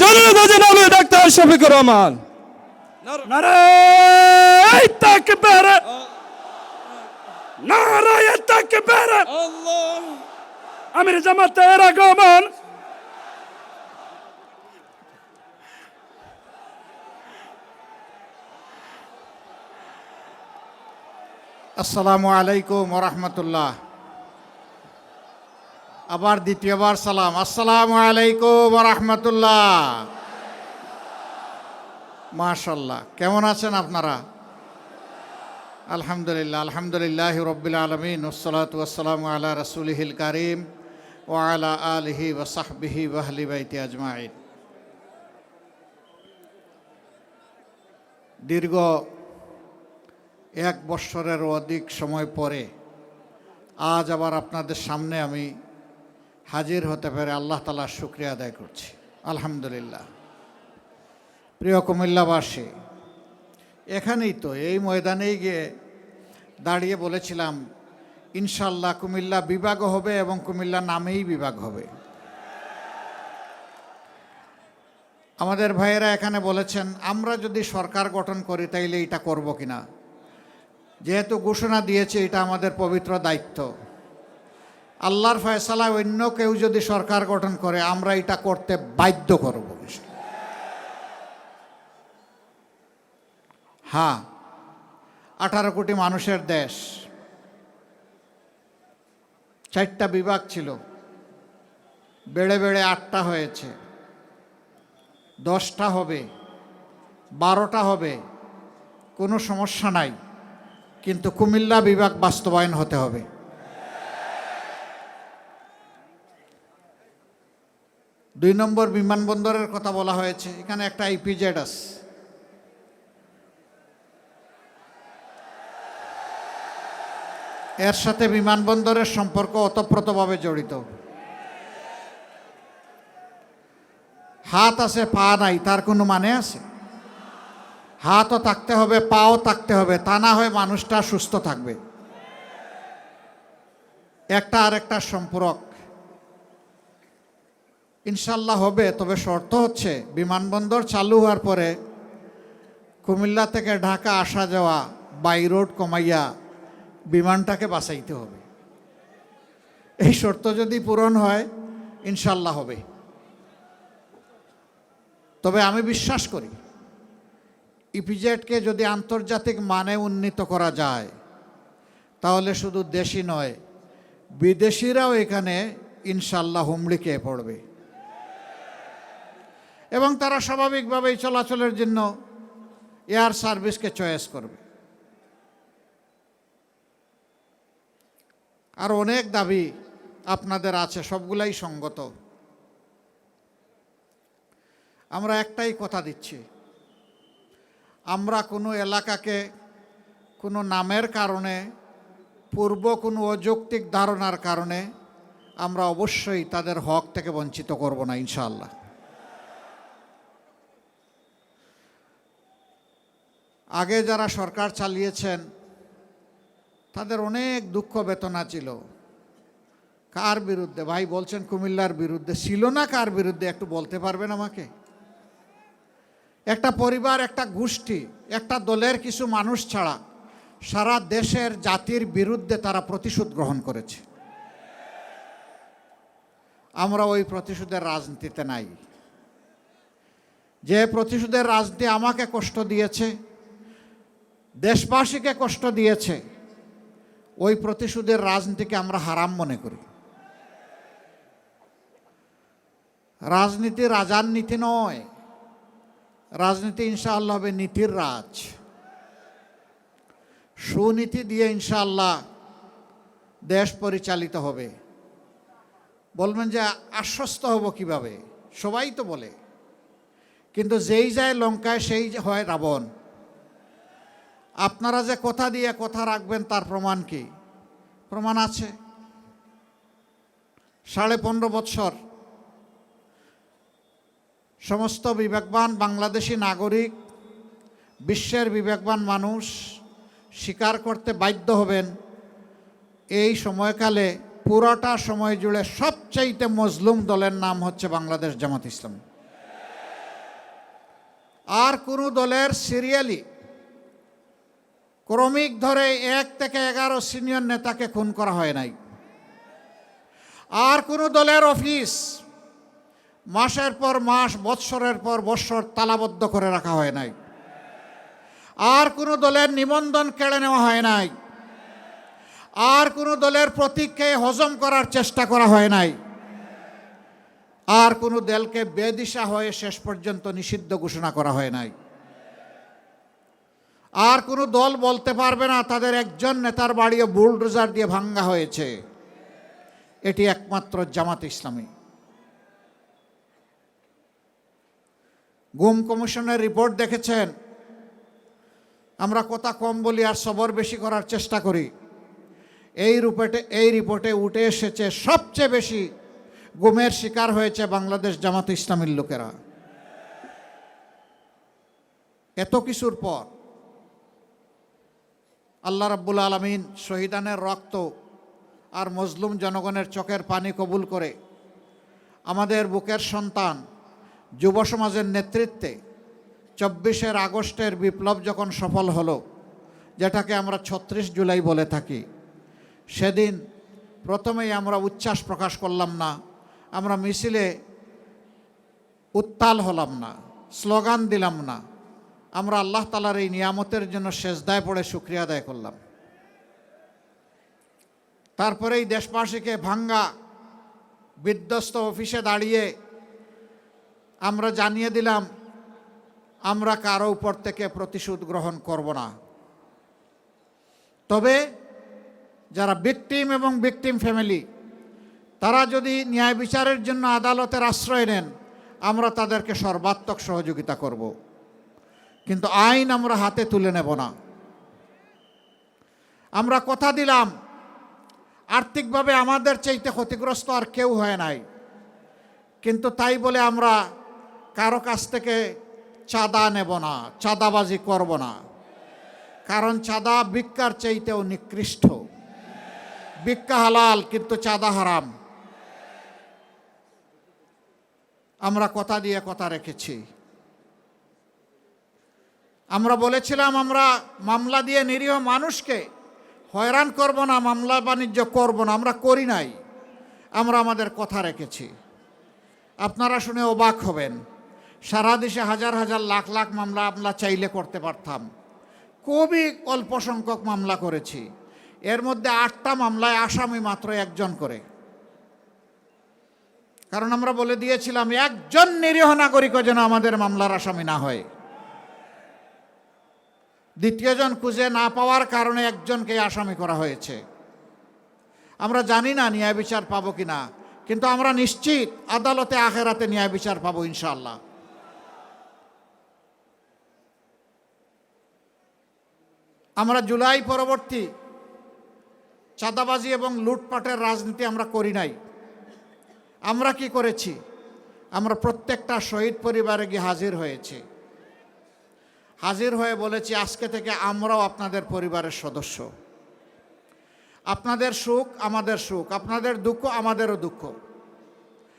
জনতা জনাবে ডাক্তার শফিকুর রহমান। আমির জামাতের আগমন। আসসালামু আলাইকুম রহমতুল্লাহ। আবার দ্বিতীয়বার সালাম। আসসালামু আলাইকুম রহমতুল্লাহ। মাশাল্লাহ কেমন আছেন আপনারা? আলহামদুলিল্লাহ আলহামদুলিল্লাহ রব্বিল আলমিন ওসলাত ওসালাম আলা রসুলহিল করিম ও আলা আলহি ওসাহবিহি ওয়াহলি বাইতি আজমাইন। দীর্ঘ এক বৎসরের অধিক সময় পরে আজ আবার আপনাদের সামনে আমি হাজির হতে পেরে আল্লাহ তালার শুক্রিয়া আদায় করছি। আলহামদুলিল্লাহ। প্রিয় কুমিল্লাবাসী, এখানেই তো এই ময়দানেই গিয়ে দাঁড়িয়ে বলেছিলাম ইনশাল্লাহ কুমিল্লা বিভাগ হবে এবং কুমিল্লা নামেই বিভাগ হবে। আমাদের ভাইয়েরা এখানে বলেছেন, আমরা যদি সরকার গঠন করি তাইলে এটা করব কিনা? যেহেতু ঘোষণা দিয়েছে, এটা আমাদের পবিত্র দায়িত্ব। আল্লাহর ফয়সালা অন্য কেউ যদি সরকার গঠন করে, আমরা এটা করতে বাধ্য করব হ্যাঁ আঠারো কোটি মানুষের দেশ। চারটা বিভাগ ছিল। বেড়ে বেড়ে আটটা হয়েছে। দশটা হবে, বারোটা হবে, কোনো সমস্যা নাই। কিন্তু কুমিল্লা বিভাগ বাস্তবায়ন হতে হবে। দুই নম্বর বিমানবন্দরের কথা বলা হয়েছে। এখানে একটা আইপিজেড আছে। এর সাথে বিমানবন্দরের সম্পর্ক ওতপ্রোতভাবে জড়িত। হাত আছে, পা নাই, তার কোনো মানে আছে? হাতও থাকতে হবে, পাও থাকতে হবে, তা না হয় মানুষটা সুস্থ থাকবে। একটা আর একটা সম্পর্ক। ইনশাল্লাহ হবে, তবে শর্ত হচ্ছে বিমানবন্দর চালু হওয়ার পরে কুমিল্লা থেকে ঢাকা আসা যাওয়া বাই রোড কমাইয়া বিমানটাকে বাঁচাইতে হবে। এই শর্ত যদি পূরণ হয়, ইনশাল্লাহ হবে। তবে আমি বিশ্বাস করি, ইপিজেডকে যদি আন্তর্জাতিক মানে উন্নীত করা যায়, তাহলে শুধু দেশি নয়, বিদেশিরাও এখানে ইনশাল্লাহ হুমড়ি খেয়ে পড়বে। এবং তারা স্বাভাবিকভাবেই চলাচলের জন্য এয়ার সার্ভিসকে চয়েস করবে। আর অনেক দাবি আপনাদের আছে, সবগুলাই সঙ্গত। আমরা একটাই কথা দিচ্ছি, আমরা কোনো এলাকাকে কোনো নামের কারণে, পূর্ব কোনো অযৌক্তিক ধারণার কারণে আমরা অবশ্যই তাদের হক থেকে বঞ্চিত করব না, ইনশাআল্লাহ। আগে যারা সরকার চালিয়েছেন, তাদের অনেক দুঃখ বেতনা ছিল। কার বিরুদ্ধে? ভাই বলছেন কুমিল্লার বিরুদ্ধে। ছিল না কার বিরুদ্ধে? একটু বলতে পারবেন আমাকে? একটা পরিবার, একটা গোষ্ঠী, একটা দলের কিছু মানুষ ছাড়া সারা দেশের জাতির বিরুদ্ধে তারা প্রতিশোধ গ্রহণ করেছে। আমরা ওই প্রতিশোধের রাজনীতিতে নাই। যে প্রতিশোধের রাজনীতি আমাকে কষ্ট দিয়েছে দেশবাসীকে কষ্ট দিয়েছে, ওই প্রতিশোধের রাজনীতিকে আমরা হারাম মনে করি। রাজনীতি রাজার নীতি নয়, রাজনীতি ইনশাআল্লাহ হবে নীতির রাজ। সুনীতি দিয়ে ইনশাআল্লাহ দেশ পরিচালিত হবে। বলবেন যে আশ্বস্ত হব কীভাবে? সবাই তো বলে। কিন্তু যেই যায় লঙ্কায়, সেই হয় রাবণ। আপনারা যে কথা দিয়ে কথা রাখবেন, তার প্রমাণ কি? প্রমাণ আছে। সাড়ে পনেরো বৎসর সমস্ত বিবেকবান বাংলাদেশি নাগরিক, বিশ্বের বিবেকবান মানুষ স্বীকার করতে বাধ্য হবেন, এই সময়কালে পুরোটা সময় জুড়ে সবচাইতে মজলুম দলের নাম হচ্ছে বাংলাদেশ জামাত ইসলাম। আর কোনো দলের সিরিয়ালি ক্রমিক ধরে এক থেকে এগারো সিনিয়র নেতাকে খুন করা হয় নাই। আর কোনো দলের অফিস মাসের পর মাস, বৎসরের পর বৎসর তালাবদ্ধ করে রাখা হয় নাই। আর কোনো দলের নিবন্ধন কেড়ে নেওয়া হয় নাই। আর কোনো দলের প্রতীককে হজম করার চেষ্টা করা হয় নাই। আর কোনো দলকে বেদিশা হয়ে শেষ পর্যন্ত নিষিদ্ধ ঘোষণা করা হয় নাই। আর কোনো দল বলতে পারবে না, তাদের একজন নেতার বাড়িও বুলডোজার দিয়ে ভাঙ্গা হয়েছে। এটি একমাত্র জামাত ইসলামী। গুম কমিশনের রিপোর্ট দেখেছেন? আমরা কথা কম বলি আর সবর বেশি করার চেষ্টা করি। এই রূপেটে, এই রিপোর্টে উঠে এসেছে সবচেয়ে বেশি গুমের শিকার হয়েছে বাংলাদেশ জামাত ইসলামীর লোকেরা। এত কিছুর পর আল্লাহ রাব্বুল আলমিন শহীদানের রক্ত আর মজলুম জনগণের চোখের পানি কবুল করে আমাদের বুকের সন্তান যুব সমাজের নেতৃত্বে চব্বিশের আগস্টের বিপ্লব যখন সফল হলো, যেটাকে আমরা ছত্রিশ জুলাই বলে থাকি, সেদিন প্রথমেই আমরা উচ্ছ্বাস প্রকাশ করলাম না, আমরা মিছিলে উত্তাল হলাম না, স্লোগান দিলাম না আমরা আল্লাহ তালার এই নিয়ামতের জন্য শেষদায় পড়ে শুক্রিয়া আদায় করলাম। তারপরে এই দেশবাসীকে ভাঙ্গা বিধ্বস্ত অফিসে দাঁড়িয়ে আমরা জানিয়ে দিলাম, আমরা কারও উপর থেকে প্রতিশোধ গ্রহণ করব না। তবে যারা বিক্টিম এবং বিক্টিম ফ্যামিলি, তারা যদি ন্যায় বিচারের জন্য আদালতের আশ্রয় নেন, আমরা তাদেরকে সর্বাত্মক সহযোগিতা করব। কিন্তু আইন আমরা হাতে তুলে নেব না। আমরা কথা দিলাম, আর্থিকভাবে আমাদের চাইতে ক্ষতিগ্রস্ত আর কেউ হয় নাই। কিন্তু তাই বলে আমরা কারও কাছ থেকে চাঁদা নেব না, চাঁদাবাজি করব না। কারণ চাঁদা ভিক্ষার চাইতেও নিকৃষ্ট। ভিক্ষা হালাল, কিন্তু চাঁদা হারাম। আমরা কথা দিয়ে কথা রেখেছি। আমরা বলেছিলাম, আমরা মামলা দিয়ে নিরীহ মানুষকে হয়রান করব না, মামলা বাণিজ্য করব না, আমরা করি নাই। আমরা আমাদের কথা রেখেছি। আপনারা শুনে অবাক হবেন, সারা দেশে হাজার হাজার লাখ লাখ মামলা আমরা চাইলে করতে পারতাম। খুবই অল্প সংখ্যক মামলা করেছি। এর মধ্যে আটটা মামলায় আসামি মাত্র একজন করে। কারণ আমরা বলে দিয়েছিলাম, একজন নিরীহ নাগরিকও যেন আমাদের মামলার আসামি না হয়। দ্বিতীয়জন খুঁজে না পাওয়ার কারণে একজনকে আসামি করা হয়েছে। আমরা জানি না ন্যায় বিচার পাবো কি না কিন্তু আমরা নিশ্চিত আদালতে আখেরাতে ন্যায় বিচার পাবো ইনশাল্লাহ আমরা জুলাই পরবর্তী চাঁদাবাজি এবং লুটপাটের রাজনীতি আমরা করি নাই। আমরা কি করেছি? আমরা প্রত্যেকটা শহীদ পরিবারে গিয়ে হাজির হয়েছি। হাজির হয়ে বলেছি, আজকে থেকে আমরাও আপনাদের পরিবারের সদস্য আপনাদের সুখ আমাদের সুখ, আপনাদের দুঃখ আমাদেরও দুঃখ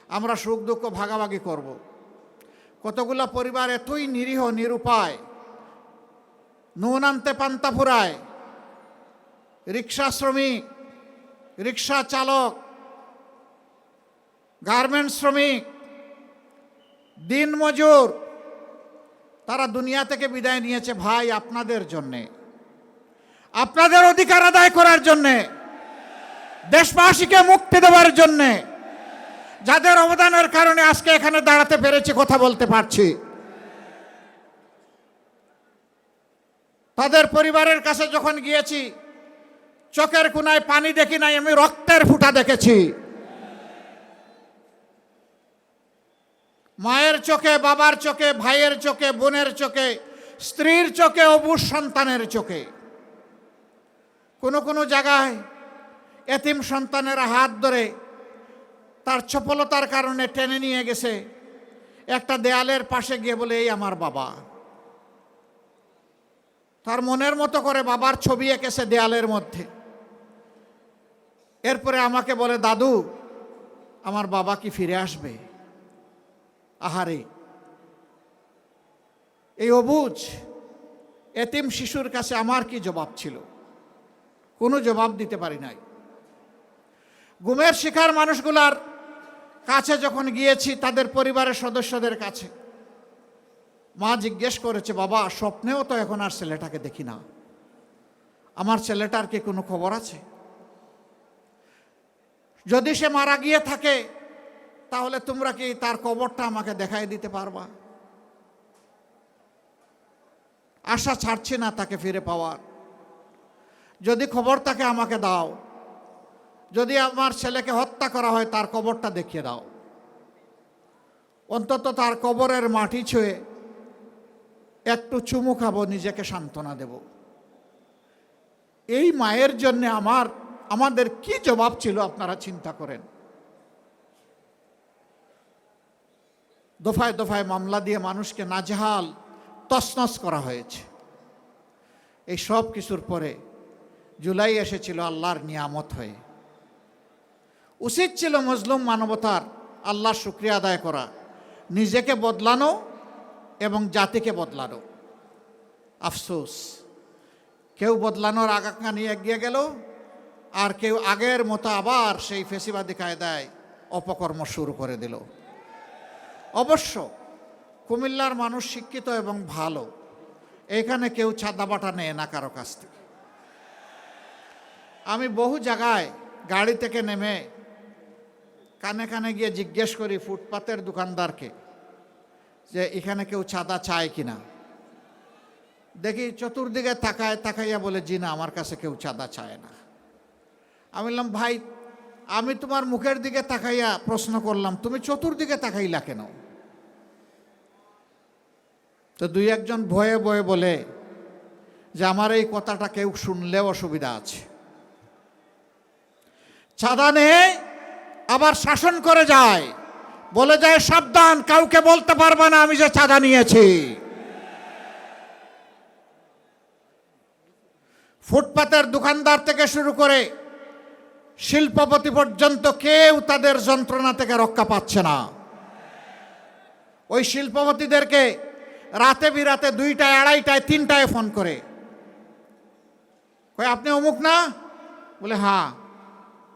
আমরা সুখ দুঃখ ভাগাভাগি করব। কতগুলা পরিবার এতই নিরীহ, নিরুপায়, নুন আনতে পান্তা ফুরায়, রিক্সা শ্রমিক, রিক্সা চালক গার্মেন্টস শ্রমিক দিন মজুর তারা দুনিয়া থেকে বিদায় নিয়েছে ভাই আপনাদের জন্যে। আপনাদের অধিকার আদায় করার জন্যে। দেশবাসীকে মুক্তি দেওয়ার জন্যে। যাদের অবদানের কারণে আজকে এখানে দাঁড়াতে পেরেছি কথা বলতে পারছি। তাদের পরিবারের কাছে যখন গিয়েছি, চোখের কোনায় পানি দেখি নাই, আমি রক্তের ফুটা দেখেছি। মায়ের চোখে, বাবার চোখে, ভাইয়ের চোখে, বোনের চোখে, স্ত্রীর চোখে অবুজ সন্তানের চোখে। কোনো কোনো জায়গায় এতিম সন্তানের হাত ধরে তার চপলতার কারণে টেনে নিয়ে গেছে, একটা দেয়ালের পাশে গিয়ে বলে, এই আমার বাবা। তার মনের মতো করে বাবার ছবি এঁকেছে দেয়ালের মধ্যে। এরপরে আমাকে বলে, দাদু, আমার বাবা কি ফিরে আসবে? আহারে। এই অবুজ এতিম শিশুর কাছে আমার কি জবাব ছিল? কোনো জবাব দিতে পারি নাই। গুমের শিকার মানুষগুলার কাছে যখন গিয়েছি, তাদের পরিবারের সদস্যদের কাছে, মা জিজ্ঞেস করেছে, বাবা, স্বপ্নেও তো এখন আর ছেলেটাকে দেখি না। আমার ছেলেটার কি কোনো খবর আছে? যদি সে মারা গিয়ে থাকে তাহলে তোমরা কি তার কবরটা আমাকে দেখাই দিতে পারবা? আশা ছাড়ছে না তাকে ফিরে পাওয়ার। যদি খবর তাকে আমাকে দাও, যদি আমার ছেলেকে হত্যা করা হয়, তার কবরটা দেখিয়ে দাও। অন্তত তার কবরের মাটি ছুঁয়ে একটু চুমু খাব, নিজেকে সান্ত্বনা দেব। এই মায়ের জন্য আমার, আমাদের কি জবাব ছিল, আপনারা চিন্তা করেন। দফায় দফায় মামলা দিয়ে মানুষকে নাজেহাল তসনস করা হয়েছে। এই সব কিছুর পরে জুলাই এসেছিল আল্লাহর নিয়ামত হয়ে। উচিত ছিল মজলুম মানবতার আল্লাহর শুক্রিয়া আদায় করা, নিজেকে বদলানো এবং জাতিকে বদলানো। আফসোস, কেউ বদলানোর আকাঙ্ক্ষা নিয়ে এগিয়ে গেল, আর কেউ আগের মতো আবার সেই ফেসিবাদী কায়দায় অপকর্ম শুরু করে দিল। অবশ্য কুমিল্লার মানুষ শিক্ষিত এবং ভালো। এখানে কেউ ছাদাবাটা নেয় না কারও কাছ থেকে। আমি বহু জায়গায় গাড়ি থেকে নেমে কানে কানে গিয়ে জিজ্ঞেস করি ফুটপাতের দোকানদারকে যে এখানে কেউ চাঁদা চায় কিনা। দেখি চতুর্দিকে তাকায় তাকাইয়া বলে, জি না, আমার কাছে কেউ চাঁদা চায় না। আমি বললাম, ভাই আমি তোমার মুখের দিকে তাকাইয়া প্রশ্ন করলাম, তুমি চতুর্দিকে তাকাইলা কেন? তো দুই একজন ভয়ে ভয়ে বলে, যে আমার এই কথাটা কেউ শুনলেও অসুবিধা আছে। চাঁদা নেই, আবার শাসন করে যায়। বলে যায়, সাবধান, কাউকে বলতে পারবে না আমি যে চাঁদা নিয়েছি। ফুটপাতের দোকানদার থেকে শুরু করে শিল্পপতি পর্যন্ত কেউ তাদের যন্ত্রণা থেকে রক্ষা পাচ্ছে না। ওই শিল্পপতিদেরকে রাতে বিরাতে দুইটায়, আড়াইটায়, তিনটায় ফোন করে। কই আপনি অমুক না? বলে হ্যাঁ।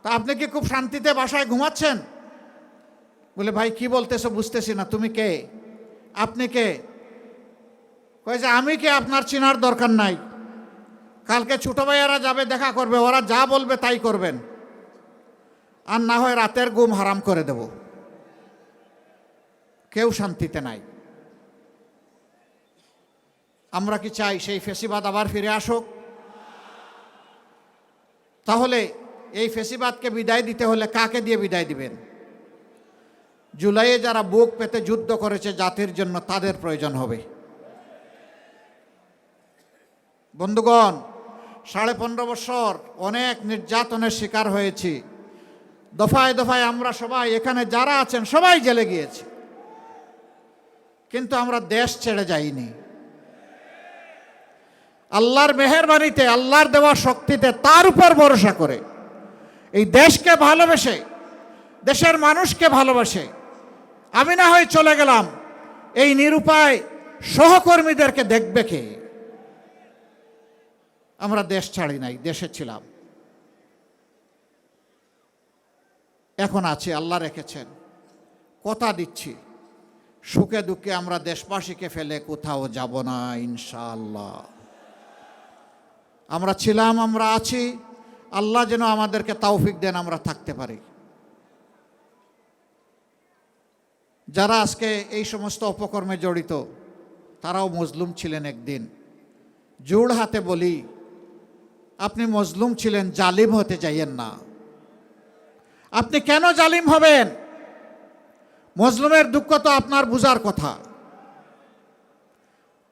তা আপনি কি খুব শান্তিতে বাসায় ঘুমাচ্ছেন? বলে, ভাই, কি বলতেছো বুঝতেছি না। তুমি কে? আপনি কে? কয়ে যে, আমি কে? আপনার চেনার দরকার নাই। কালকে ছোট ভাইয়ারা যাবে, দেখা করবে। ওরা যা বলবে তাই করবেন। আর না হয় রাতের ঘুম হারাম করে দেব। কেউ শান্তিতে নাই। আমরা কি চাই সেই ফেসিবাদ আবার ফিরে আসুক? তাহলে এই ফেসিবাদকে বিদায় দিতে হলে কাকে দিয়ে বিদায় দিবেন? জুলাইয়ে যারা বুক পেতে যুদ্ধ করেছে জাতির জন্য তাদের প্রয়োজন হবে। বন্ধুগণ, সাড়ে পনেরো বছর অনেক নির্যাতনের শিকার হয়েছি। দফায় দফায় আমরা সবাই, এখানে যারা আছেন, সবাই জেলে গিয়েছি। কিন্তু আমরা দেশ ছেড়ে যাইনি। আল্লাহর মেহরবানিতে, আল্লাহর দেওয়া শক্তিতে, তার উপর ভরসা করে। এই দেশকে ভালোবেসে, দেশের মানুষকে ভালোবাসে, আমি না হয় চলে গেলাম, এই নিরুপায় সহকর্মীদেরকে দেখবে কে? আমরা দেশ ছাড়ি নাই, দেশে ছিলাম। এখন আছি, আল্লাহ রেখেছেন। কথা দিচ্ছি। সুখে দুঃখে আমরা দেশবাসীকে ফেলে কোথাও যাব না, ইনশাআল্লাহ। আমরা ছিলাম, আমরা আছি। আল্লাহ যেন আমাদেরকে তৌফিক দেন, আমরা থাকতে পারি। যারা আজকে এই সমস্ত অপকর্মে জড়িত, তারাও মজলুম ছিলেন একদিন। জোড় হাতে বলি, আপনি মজলুম ছিলেন, জালিম হতে যাইয়েন না। আপনি কেন জালিম হবেন? মজলুমের দুঃখ তো আপনার বুঝার কথা।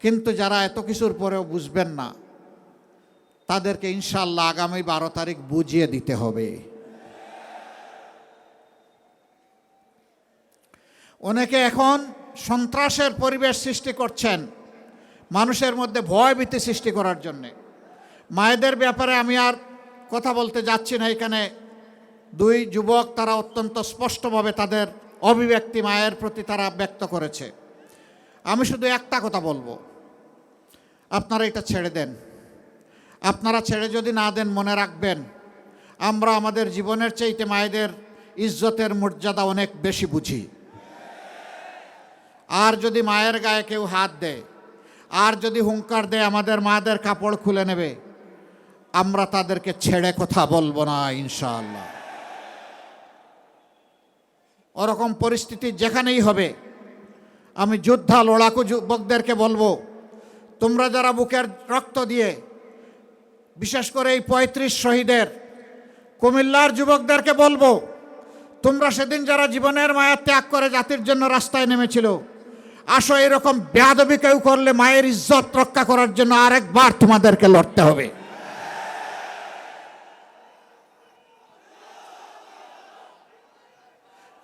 কিন্তু যারা এত কিছুর পরেও বুঝবেন না, তাদেরকে ইনশাল্লাহ আগামী বারো তারিখ বুঝিয়ে দিতে হবে। অনেকে এখন সন্ত্রাসের পরিবেশ সৃষ্টি করছেন, মানুষের মধ্যে ভয় ভীতি সৃষ্টি করার জন্যে। মায়েদের ব্যাপারে আমি আর কথা বলতে যাচ্ছি না এখানে। দুই যুবক তারা অত্যন্ত স্পষ্টভাবে তাদের অভিব্যক্তি মায়ের প্রতি তারা ব্যক্ত করেছে। আমি শুধু একটা কথা বলব। আপনারা এটা ছেড়ে দেন। আপনারা ছেড়ে যদি না দেন, মনে রাখবেন, আমরা আমাদের জীবনের চাইতে মায়েদের ইজ্জতের মর্যাদা অনেক বেশি বুঝি। আর যদি মায়ের গায়ে কেউ হাত দেয়, আর যদি হুঙ্কার দেয়, আমাদের মাদের কাপড় খুলে নেবে, আমরা তাদেরকে ছেড়ে কথা বলব না, ইনশাআল্লাহ। ওরকম পরিস্থিতি যেখানেই হবে, আমি যোদ্ধা লড়াকু যুবকদেরকে বলব, তোমরা যারা বুকের রক্ত দিয়ে, বিশেষ করে এই পঁয়ত্রিশ শহীদের, কুমিল্লার যুবকদেরকে বলব, তোমরা সেদিন যারা জীবনের মায়া ত্যাগ করে জাতির জন্য রাস্তায় নেমেছিল, আসো এরকম বেয়াদবি কেউ করলে মায়ের ইজ্জত রক্ষা করার জন্য আরেকবার তোমাদেরকে লড়তে হবে।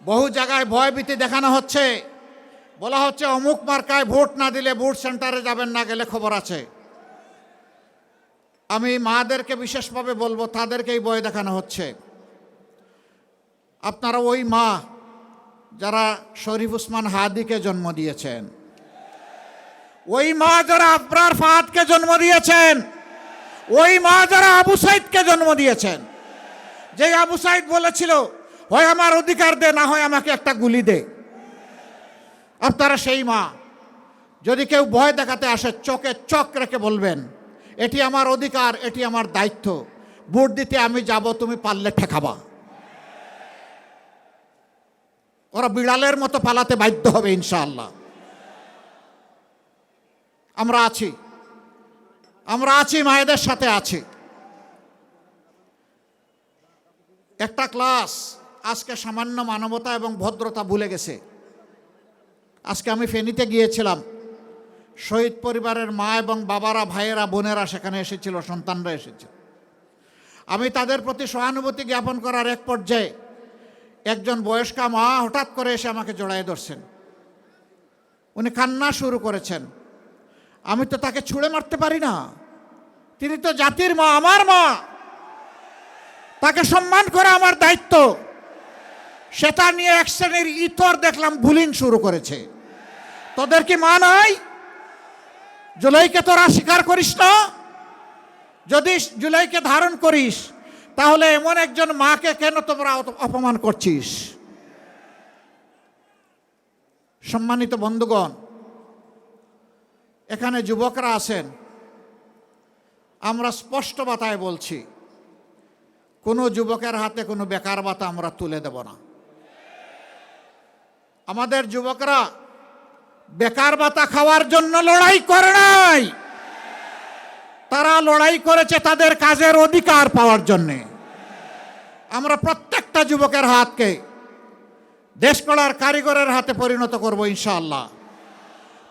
বহু জায়গায় ভয়ভীতি দেখানো হচ্ছে। বলা হচ্ছে অমুক মার্কায় ভোট না দিলে ভোট সেন্টারে যাবেন না গেলে খবর আছে। আমি মাদেরকে বিশেষভাবে বলব, তাদেরকেই ভয় দেখানো হচ্ছে। আপনারা ওই মা যারা শরীফ উসমান হাদিকে জন্ম দিয়েছেন, ওই মা যারা আবরার ফাহাদকে জন্ম দিয়েছেন, ওই মা যারা আবু সাইদকে জন্ম দিয়েছেন যে আবু সাইদ বলেছিল হয় আমার অধিকার দে, না হয় আমাকে একটা গুলি দে। আপনারা সেই মা। যদি কেউ ভয় দেখাতে আসে, চোখে চোখ রেখে বলবেন, এটি আমার অধিকার, এটি আমার দায়িত্ব। ভোট দিতে আমি যাব, তুমি পারলে ঠেকাবা। ওরা বিড়ালের মতো পালাতে বাধ্য হবে, ইনশাআল্লাহ। আমরা আছি। আমরা আছি, মায়েদের সাথে আছি। একটা ক্লাস আজকে সামান্য মানবতা এবং ভদ্রতা ভুলে গেছে। আজকে আমি ফেনীতে গিয়েছিলাম। শহীদ পরিবারের মা এবং বাবারা, ভাইয়েরা, বোনেরা সেখানে এসেছিল, সন্তানরা এসেছিল। আমি তাদের প্রতি সহানুভূতি জ্ঞাপন করার এক পর্যায়ে একজন বয়স্কা মা হঠাৎ করে এসে আমাকে জড়াই ধরছেন। উনি কান্না শুরু করেছেন। আমি তো তাকে ছুঁড়ে মারতে পারি না। তিনি তো জাতির মা, আমার মা। তাকে সম্মান করা আমার দায়িত্ব। সেটা নিয়ে এক শ্রেণির ইতর দেখলাম বুলিং শুরু করেছে। তোদের কি মা নাই? জুলাইকে তোরা স্বীকার করিস না? যদি জুলাইকে ধারণ করিস, তাহলে এমন একজন মাকে কেন তোমরা অপমান করছিস? সম্মানিত বন্ধুগণ, এখানে যুবকরা আছেন। আমরা স্পষ্ট বাতায় বলছি, কোনো যুবকের হাতে কোনো বেকার বাতা আমরা তুলে দেব না। আমাদের যুবকরা বেকার বাতা খাওয়ার জন্য লড়াই করে নাই। তারা লড়াই করেছে তাদের কাজের অধিকার পাওয়ার জন্যে। আমরা প্রত্যেকটা যুবকের হাতকে দেশ করার কারিগরের হাতে পরিণত করব ইনশাআল্লাহ।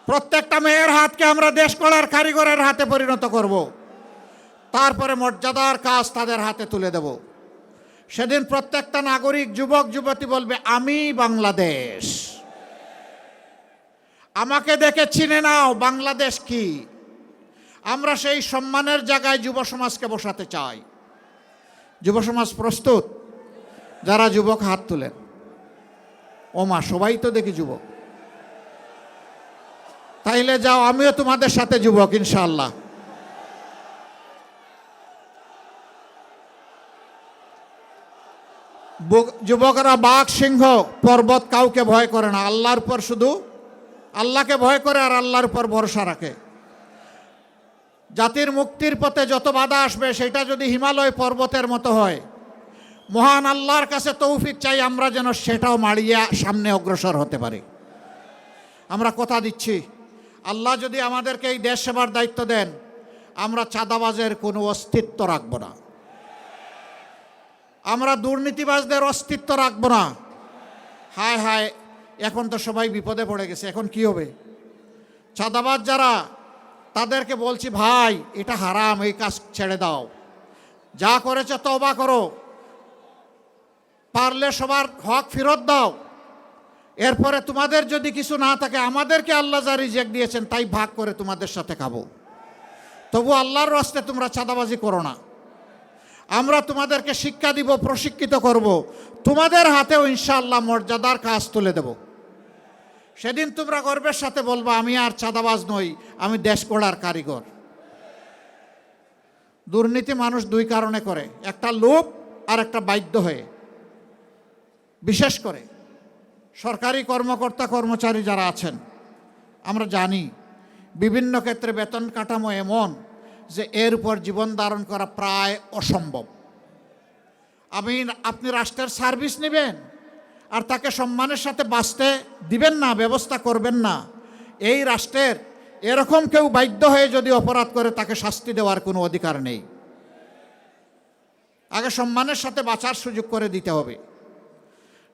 প্রত্যেকটা মেয়ের হাতকে আমরা দেশ করার কারিগরের হাতে পরিণত করব। তারপরে মর্যাদার কাজ তাদের হাতে তুলে দেব। সেদিন প্রত্যেকটা নাগরিক, যুবক, যুবতী বলবে, আমি বাংলাদেশ। আমাকে দেখে চিনে নাও, বাংলাদেশ কি? আমরা সেই সম্মানের জায়গায় যুব সমাজকে বসাতে চাই। যুব সমাজ প্রস্তুত? যারা যুবক হাত তুলেন। ও মা, সবাই তো দেখি যুবক। তাইলে যাও, আমিও তোমাদের সাথে যুবক, ইনশাআল্লাহ। যুবকরা বাঘ, সিংহ, পর্বত কাউকে ভয় করে না। আল্লাহর উপর শুধু আল্লাহকে ভয় করে আর আল্লাহর উপর ভরসা রাখে। জাতির মুক্তির পথে যত বাধা আসবে, সেটা যদি হিমালয় পর্বতের মতো হয়, মহান আল্লাহর কাছে তৌফিক চাই, আমরা যেন সেটাও মাড়িয়ে সামনে অগ্রসর হতে পারি। আমরা কথা দিচ্ছি, আল্লাহ যদি আমাদেরকে এই দেশ সেবার দায়িত্ব দেন, আমরা চাঁদাবাজের কোনো অস্তিত্ব রাখব না। আমরা দুর্নীতিবাজদের অস্তিত্ব রাখব না। হায় হায়, এখন তো সবাই বিপদে পড়ে গেছে, এখন কি হবে? চাঁদাবাজ যারা, তাদেরকে বলছি, ভাই, এটা হারাম, এই কাজ ছেড়ে দাও। যা করেছে তবা করো। পারলে সবার হক ফেরত দাও। এরপরে তোমাদের যদি কিছু না থাকে, আমাদেরকে আল্লাহ যা রিজেক্ট দিয়েছেন, তাই ভাগ করে তোমাদের সাথে খাব। তবু আল্লাহর রাস্তে তোমরা চাঁদাবাজি করো না। আমরা তোমাদেরকে শিক্ষা দিব, প্রশিক্ষিত করব। তোমাদের হাতেও ইনশাআল্লাহ মর্যাদার কাজ তুলে দেব। সেদিন তোমরা গর্বের সাথে বলব, আমি আর চাঁদাবাজ নই, আমি দেশ গড়ার কারিগর। দুর্নীতি মানুষ দুই কারণে করে, একটা লোভ আর একটা বাধ্য হয়ে। বিশেষ করে, সরকারি কর্মকর্তা, কর্মচারী যারা আছেন, আমরা জানি বিভিন্ন ক্ষেত্রে বেতন কাঠামো এমন যে এর উপর জীবন ধারণ করা প্রায় অসম্ভব। আমি আপনি রাষ্ট্রের সার্ভিস নেবেন আর তাকে সম্মানের সাথে বাঁচতে দিবেন না, ব্যবস্থা করবেন না। এই রাষ্ট্রের এরকম কেউ বাধ্য হয়ে যদি অপরাধ করে, তাকে শাস্তি দেওয়ার কোনো অধিকার নেই। আগে সম্মানের সাথে বাঁচার সুযোগ করে দিতে হবে।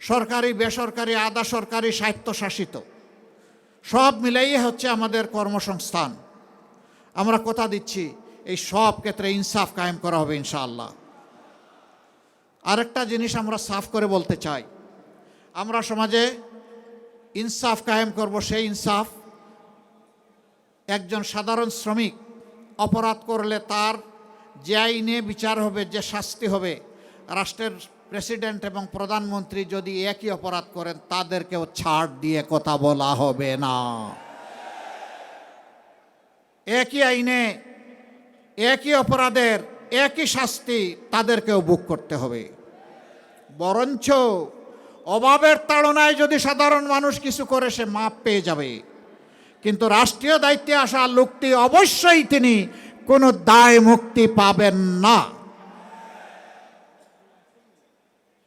সরকারি, বেসরকারি, আধা সরকারি, স্বায়ত্তশাসিত, সব মিলাইয়ে হচ্ছে আমাদের কর্মসংস্থান। আমরা কথা দিচ্ছি এই সব ক্ষেত্রে ইনসাফ কায়েম করা হবে ইনশাআল্লাহ। আরেকটা জিনিস আমরা সাফ করে বলতে চাই। আমরা সমাজে ইনসাফ কায়েম করব, সেই ইনসাফ একজন সাধারণ শ্রমিক অপরাধ করলে তার যে আইনে বিচার হবে, যে শাস্তি হবে, রাষ্ট্রের প্রেসিডেন্ট এবং প্রধানমন্ত্রী যদি একই অপরাধ করেন, তাদেরকেও ছাড় দিয়ে কথা বলা হবে না। একই আইনে একই অপরাধের একই শাস্তি তাদেরকেও বুক করতে হবে। বরঞ্চ অভাবের তাড়নায় যদি সাধারণ মানুষ কিছু করে, সে মাপ পেয়ে যাবে। কিন্তু রাষ্ট্রীয় দায়িত্বে আসা লোকটি অবশ্যই তিনি কোনো দায় মুক্তি পাবেন না।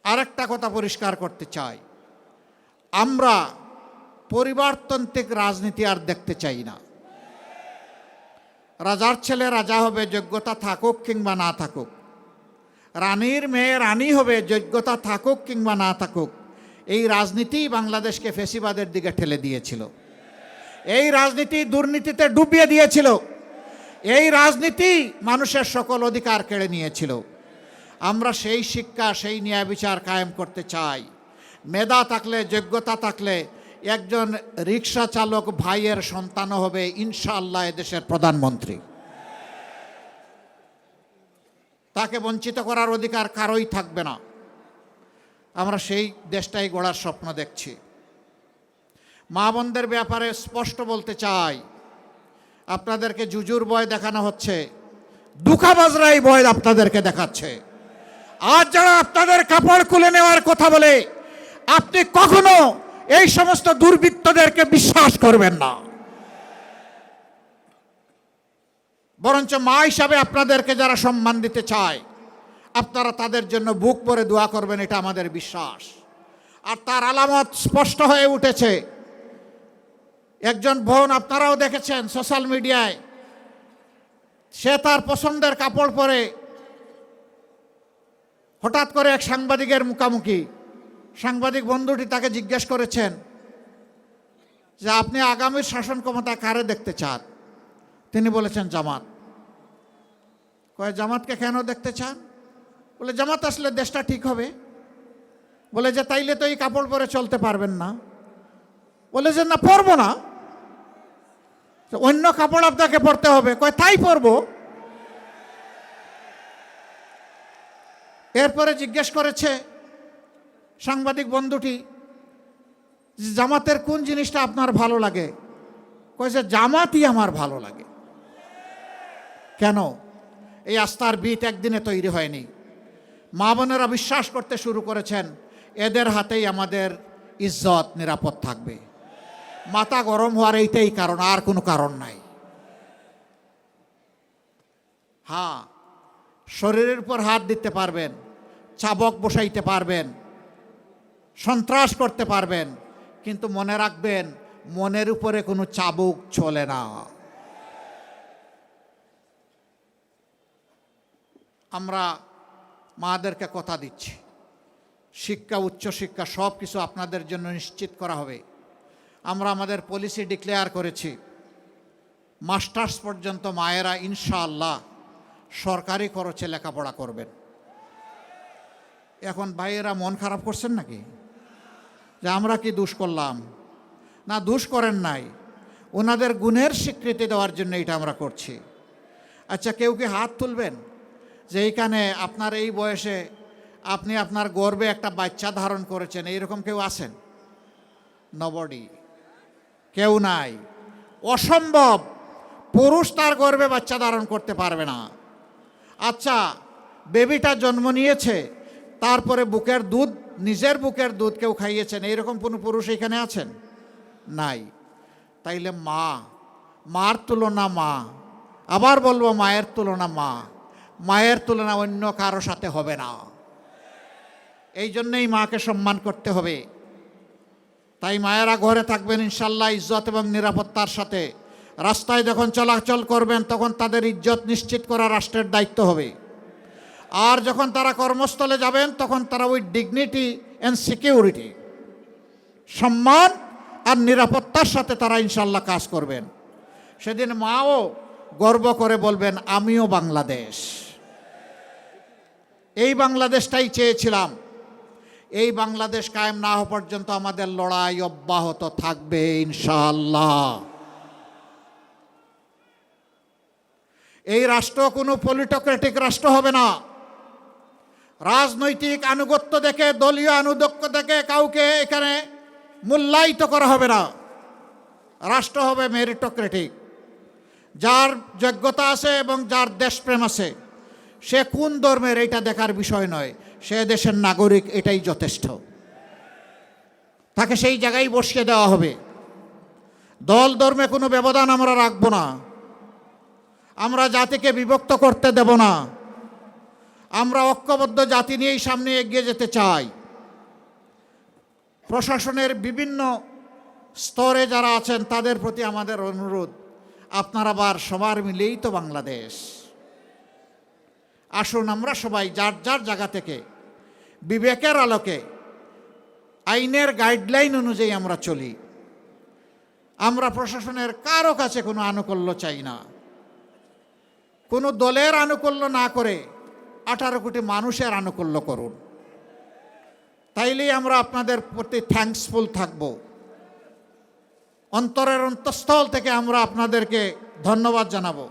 আরেকটা কথা পরিষ্কার করতে চাই। আমরা পরিবারতান্ত্রিক রাজনীতি আর দেখতে চাই না। রাজার ছেলে রাজা হবে, যোগ্যতা থাকুক কিংবা না থাকুক। রানীর মেয়ে রানী হবে, যোগ্যতা থাকুক কিংবা না থাকুক। এই রাজনীতি বাংলাদেশকে ফেসিবাদের দিকে ঠেলে দিয়েছিল। এই রাজনীতি দুর্নীতিতে ডুবিয়ে দিয়েছিল। এই রাজনীতি মানুষের সকল অধিকার কেড়ে নিয়েছিল। আমরা সেই শিক্ষা, সেই ন্যায় বিচার কায়েম করতে চাই। মেধা থাকলে, যোগ্যতা থাকলে একজন রিক্সা চালক ভাইয়ের সন্তানও হবে ইনশাআল্লাহ দেশের প্রধানমন্ত্রী। তাকে বঞ্চিত করার অধিকার কারোই থাকবে না। আমরা সেই দেশটাই গড়ার স্বপ্ন দেখছি। মা বোনদের ব্যাপারে স্পষ্ট বলতে চাই, আপনাদেরকে জুজুর বয় দেখানো হচ্ছে, দুঃখাবাজরাই বয় আপনাদেরকে দেখাচ্ছে। আজ যারা আপনাদের কাপড় খুলে নেওয়ার কথা বলে, আপনি কখনো এই সমস্ত দুর্বৃত্তদেরকে বিশ্বাস করবেন না। বরঞ্চ মা হিসাবে আপনাদেরকে যারা সম্মান দিতে চায়, আপনারা তাদের জন্য বুক পরে দোয়া করবেন, এটা আমাদের বিশ্বাস। আর তার আলামত স্পষ্ট হয়ে উঠেছে। একজন বোন আপনারাও দেখেছেন সোশ্যাল মিডিয়ায়। সে তার পছন্দের কাপড় পরে হঠাৎ করে এক সাংবাদিকের মুখামুখি। সাংবাদিক বন্ধুটি তাকে জিজ্ঞেস করেছেন যে আপনি আগামীর শাসন ক্ষমতা কারে দেখতে চান? তিনি বলেছেন, জামাত। কয়, জামাতকে কেন দেখতে চান? বলে, জামাত আসলে দেশটা ঠিক হবে। বলে যে, তাইলে তো এই কাপড় পরে চলতে পারবেন না। বলে যে, না, পরবো না। অন্য কাপড় আপনাকে পরতে হবে। কয়, তাই পরবো। এরপরে জিজ্ঞেস করেছে সাংবাদিক বন্ধুটি জামাতের কোন জিনিসটা আপনার ভালো লাগে? কয়েছে জামাতই আমার ভালো লাগে। কেন? এই আস্থার বিট একদিনে তৈরি হয়নি। মা বোনেরা বিশ্বাস করতে শুরু করেছেন, এদের হাতেই আমাদের ইজ্জত নিরাপদ থাকবে। মাথা গরম হওয়ার এইটাই কারণ, আর কোনো কারণ নাই। হ্যাঁ শরীরের উপর হাত দিতে পারবেন, চাবক বসাইতে পারবেন সন্ত্রাস করতে পারবেন, কিন্তু মনে রাখবেন, মনের উপরে কোনো চাবুক চলে না। আমরা মাদেরকে কথা দিচ্ছি। শিক্ষা উচ্চশিক্ষা সব কিছু আপনাদের জন্য নিশ্চিত করা হবে। আমরা আমাদের পলিসি ডিক্লেয়ার করেছি। মাস্টার্স পর্যন্ত মায়েরা ইনশাআল্লাহ সরকারি খরচে লেখাপড়া করবেন। এখন ভাইয়েরা মন খারাপ করছেন নাকি? যে আমরা কি দোষ করলাম? না, দোষ করেন নাই। ওনাদের গুণের স্বীকৃতি দেওয়ার জন্য এটা আমরা করছি। আচ্ছা কেউ কি হাত তুলবেন? যে এইখানে আপনার এই বয়সে আপনি আপনার গর্বে একটা বাচ্চা ধারণ করেছেন, এইরকম কেউ আছেন? নবডি কেউ নাই। অসম্ভব! পুরুষ তার গর্বে বাচ্চা ধারণ করতে পারবে না। আচ্ছা বেবিটা জন্ম নিয়েছে, তারপরে বুকের দুধ নিজের বুকের দুধ কেউ খাইয়েছেন? এইরকম কোনো পুরুষ এখানে আছেন? নাই। তাইলে মা, মার তুলনা মা। আবার বলব মায়ের তুলনা মা। মায়ের তুলনা অন্য কারও সাথে হবে না। এই জন্যেই মাকে সম্মান করতে হবে। তাই মায়েরা ঘরে থাকবেন ইনশাল্লাহ ইজ্জত এবং নিরাপত্তার সাথে। রাস্তায় যখন চলাচল করবেন, তখন তাদের ইজ্জত নিশ্চিত করা রাষ্ট্রের দায়িত্ব হবে। আর যখন তারা কর্মস্থলে যাবেন, তখন তারা ওই ডিগনিটি অ্যান্ড সিকিউরিটি সম্মান আর নিরাপত্তার সাথে তারা ইনশাল্লাহ কাজ করবেন। সেদিন মাও গর্ব করে বলবেন, আমিও বাংলাদেশ। এই বাংলাদেশটাই চেয়েছিলাম। এই বাংলাদেশ কায়েম না হওয়া পর্যন্ত আমাদের লড়াই অব্যাহত থাকবে ইনশাআল্লাহ। এই রাষ্ট্র কোনো পলিটোক্রেটিক রাষ্ট্র হবে না। রাজনৈতিক আনুগত্য দেখে, দলীয় আনুগত্য দেখে কাউকে এখানে মূল্যায়িত করা হবে না। রাষ্ট্র হবে মেরিটোক্রেটিক যার যোগ্যতা আছে এবং যার দেশপ্রেম আছে, সে কোন ধর্মের এটা দেখার বিষয় নয়। সে দেশের নাগরিক, এটাই যথেষ্ট। তাকে সেই জায়গায় বসিয়ে দেওয়া হবে। দল ধর্মে কোনো ব্যবধান আমরা রাখব না। আমরা জাতিকে বিভক্ত করতে দেব না। আমরা ঐক্যবদ্ধ জাতি নিয়েই সামনে এগিয়ে যেতে চাই। প্রশাসনের বিভিন্ন স্তরে যারা আছেন, তাদের প্রতি আমাদের অনুরোধ, আপনারা আবার সবার মিলেই তো বাংলাদেশ। আসুন আমরা সবাই যার যার জায়গা থেকে, বিবেকের আলোকে, আইনের গাইডলাইন অনুযায়ী আমরা চলি। আমরা প্রশাসনের কারও কাছে কোনো আনুকূল্য চাই না। কোনো দলের আনুকূল্য না করে আঠারো কোটি মানুষের আনুকূল্য করুন। তাইলেই আমরা আপনাদের প্রতি থ্যাঙ্কসফুল থাকব। অন্তরের অন্তঃস্থল থেকে আমরা আপনাদেরকে ধন্যবাদ জানাব।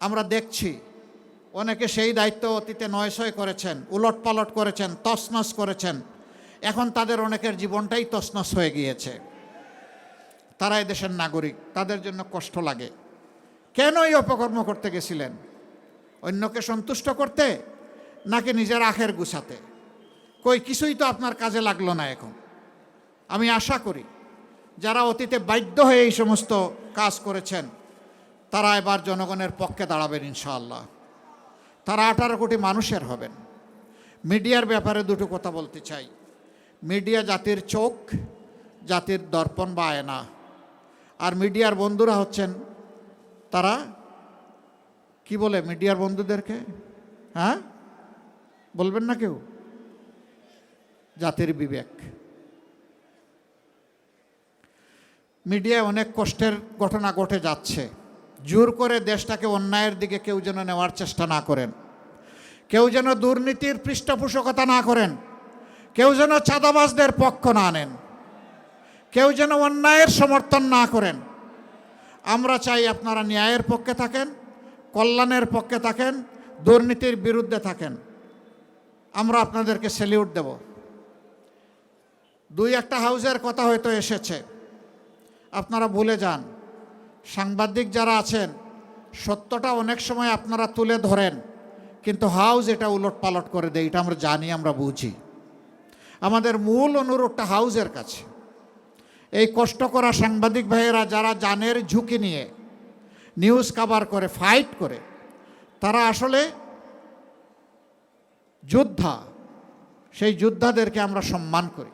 আমরা দেখছি, অনেকে সেই দায়িত্ব অতীতে নয়সয় করেছেন উলট পালট করেছেন, তছনছ করেছেন। এখন তাদের অনেকের জীবনটাই তছনছ হয়ে গিয়েছে। তারা এদেশের নাগরিক, তাদের জন্য কষ্ট লাগে। কেন এই অপকর্ম করতে গেছিলেন? অন্যকে সন্তুষ্ট করতে, নাকি নিজের আখের গুছাতে। কই, কিছুই তো আপনার কাজে লাগল না এখন। আমি আশা করি, যারা অতীতে বাধ্য হয়ে এই সমস্ত কাজ করেছেন, তারা এবার জনগণের পক্ষে দাঁড়াবেন ইনশাআল্লাহ। তারা আঠারো কোটি মানুষের হবেন। মিডিয়ার ব্যাপারে দুটো কথা বলতে চাই। মিডিয়া জাতির চোখ, জাতির দর্পণ বা আয়না। আর মিডিয়ার বন্ধুরা হচ্ছেন তারা কি বলে মিডিয়ার বন্ধুদেরকে? হ্যাঁ? বলবেন না কেউ? জাতির বিবেক। মিডিয়ায় অনেক কষ্টের ঘটনা ঘটে যাচ্ছে। জোর করে দেশটাকে অন্যায়ের দিকে কেউ যেন নেওয়ার চেষ্টা না করেন। কেউ যেন দুর্নীতির পৃষ্ঠপোষকতা না করেন। কেউ যেন চাঁদাবাজদের পক্ষ না নেন। কেউ যেন অন্যায়ের সমর্থন না করেন। আমরা চাই আপনারা ন্যায়ের পক্ষে থাকেন কল্যাণের পক্ষে থাকেন, দুর্নীতির বিরুদ্ধে থাকেন। আমরা আপনাদেরকে স্যালিউট দেব। দুই একটা হাউজের কথা হয়তো এসেছে। আপনারা ভুলে যান। সাংবাদিক যারা আছেন, সত্যটা অনেক সময় আপনারা তুলে ধরেন, কিন্তু হাউস এটা উলট পালট করে দেয়, এটা আমরা জানি, আমরা বুঝি। আমাদের মূল অনুরোধটা হাউজের কাছে। এই কষ্ট করা সাংবাদিক ভাইয়েরা যারা জানের ঝুঁকি নিয়ে নিউজ কাভার করে ফাইট করে তারা আসলে যোদ্ধা। সেই যোদ্ধাদেরকে আমরা সম্মান করি।